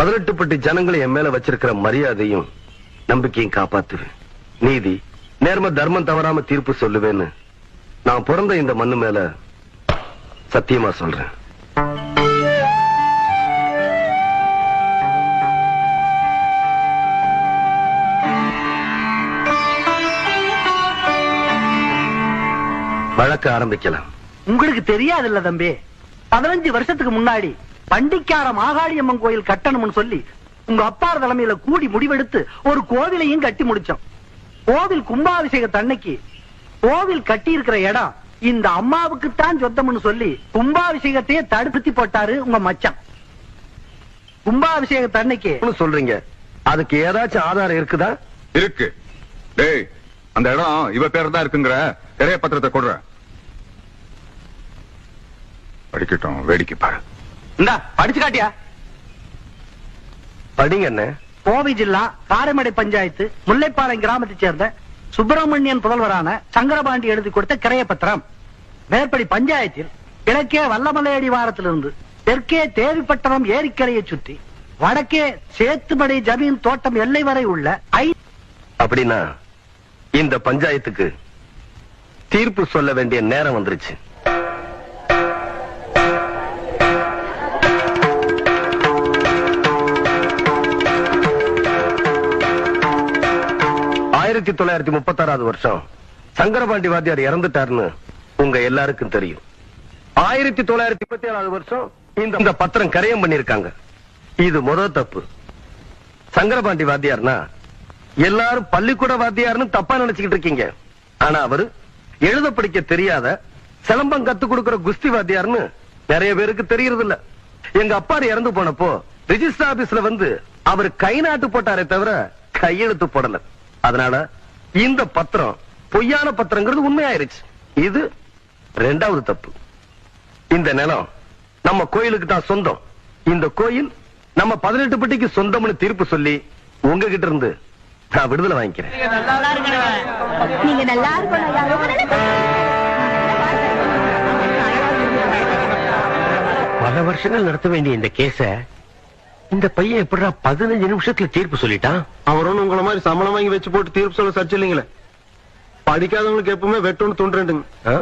பதினெட்டு பட்டு ஜனங்களை என் மேல வச்சிருக்கிற மரியாதையும் நம்பிக்கையும் காப்பாத்துவேன். நீதி நேர்ம தர்மம் தவறாம தீர்ப்பு சொல்லுவேன்னு நான் பிறந்த இந்த மண்ணு மேல சத்தியமா சொல்றேன். வழக்க ஆரம்பிக்கலாம். உங்களுக்கு தெரியாதுல்ல தம்பி. பதினஞ்சு வருஷத்துக்கு முன்னாடி பண்டிக்கார மாகாளியம்மன் கோயில் கட்டணும்னு சொல்லி உங்க அப்பார் தலைமையில கூடி முடிவெடுத்து ஒரு கோவிலையும் கட்டி முடிச்சோம். கோவில் கும்பாபிஷேகத்தன்னைக்கு கோவில் கட்டி இருக்கிற இடம் இந்த அம்மாவுக்கு தான் சொந்தம்னு சொல்லி கும்பாபிஷேகத்தையே தடுப்புத்தி போட்டாரு உங்க மச்சான். கும்பாபிஷேகத்தன்னைக்கு ஒண்ணும் சொல்றீங்க. அதுக்கு ஏதாச்சும் ஆதாரம் இருக்குதா? இருக்கு. டேய் அந்த இடம் இவ பேர் தான் இருக்குங்கிற. நிறைய பத்திரத்தை கொடுற படிக்கட்டும் வேடிக்கை பாரு. இந்தா படிச்சு காட்டியா? படிங்க என்ன கோவை ஜில்லா காரைமடை பஞ்சாயத்து முல்லைப்பாளையம் கிராமத்தைச் சேர்ந்த சுப்பிரமணியன் புதல்வரான சங்கரபாண்டி எழுதி கொடுத்த கிரைய பத்திரம். மேற்படி பஞ்சாயத்தில் கிழக்கே வல்லமலையடி வாரத்திலிருந்து தெற்கே தேவிப்பட்டணம் ஏரிக்கரையை சுற்றி வடக்கே சேத்துமடை ஜமீன் தோட்டம் எல்லை வரை உள்ள ஐ அப்படின்னா இந்த பஞ்சாயத்துக்கு தீர்ப்பு சொல்ல வேண்டிய நேரம் வந்துருச்சு. ஆயிரத்தி தொள்ளாயிரத்தி முப்பத்தாறாவது வருஷம் சங்கரபாண்டி வாத்தியார் இறந்துட்டாருன்னு உங்க எல்லாருக்கும் தெரியும். ஆயிரத்தி தொள்ளாயிரத்தி முப்பத்தி ஏழாவது வருஷம் இந்த பத்திரம் கரையம் பண்ணிருக்காங்க இது முதல் தப்பு. சங்கரபாண்டி வாத்தியார்னா எல்லாரும் பள்ளிக்கூட வாத்தியார்னு தப்பா நினைச்சுக்கிட்டு இருக்கீங்க. ஆனா அவரு எழுத படிக்க தெரியாத சிலம்பம் கத்து கொடுக்கிற குஸ்தி வாத்தியார்னு நிறைய பேருக்கு தெரியறது இல்ல எங்க அப்பா இறந்து போனப்போ ரிஜிஸ்டர் ஆபீஸ்ல வந்து அவர் கை நாட்டு போட்டாரே தவிர கையெழுத்து போடல. அதனால இந்த பத்திரம் பொய்யான பத்திரங்கிறது உண்மையாயிருச்சு. இது ரெண்டாவது தப்பு. இந்த நிலம் நம்ம கோயிலுக்கு தான் சொந்தம். இந்த கோயில் நம்ம பதினெட்டு பட்டிக்கு சொந்தம்னு தீர்ப்பு சொல்லி உங்ககிட்ட இருந்து நான் விடுதலை வாங்கிக்கிறேன். நீங்க நல்லா பல வருஷங்கள் நடத்த வேண்டிய இந்த கேஸ இந்த பையன் எப்படிடா பதினஞ்சு நிமிஷத்துல தீர்ப்பு சொல்லிட்டான்? அவர் ஒண்ணு உங்கள மாதிரி சம்பளம் வாங்கி வச்சு போட்டு தீர்ப்பு சொல்ல சர்ச்சை இல்லைங்களே? படிக்காதவங்களுக்கு எப்பவுமே வெட்டொன்னு துண்டுறேன்டுங்க ஆ?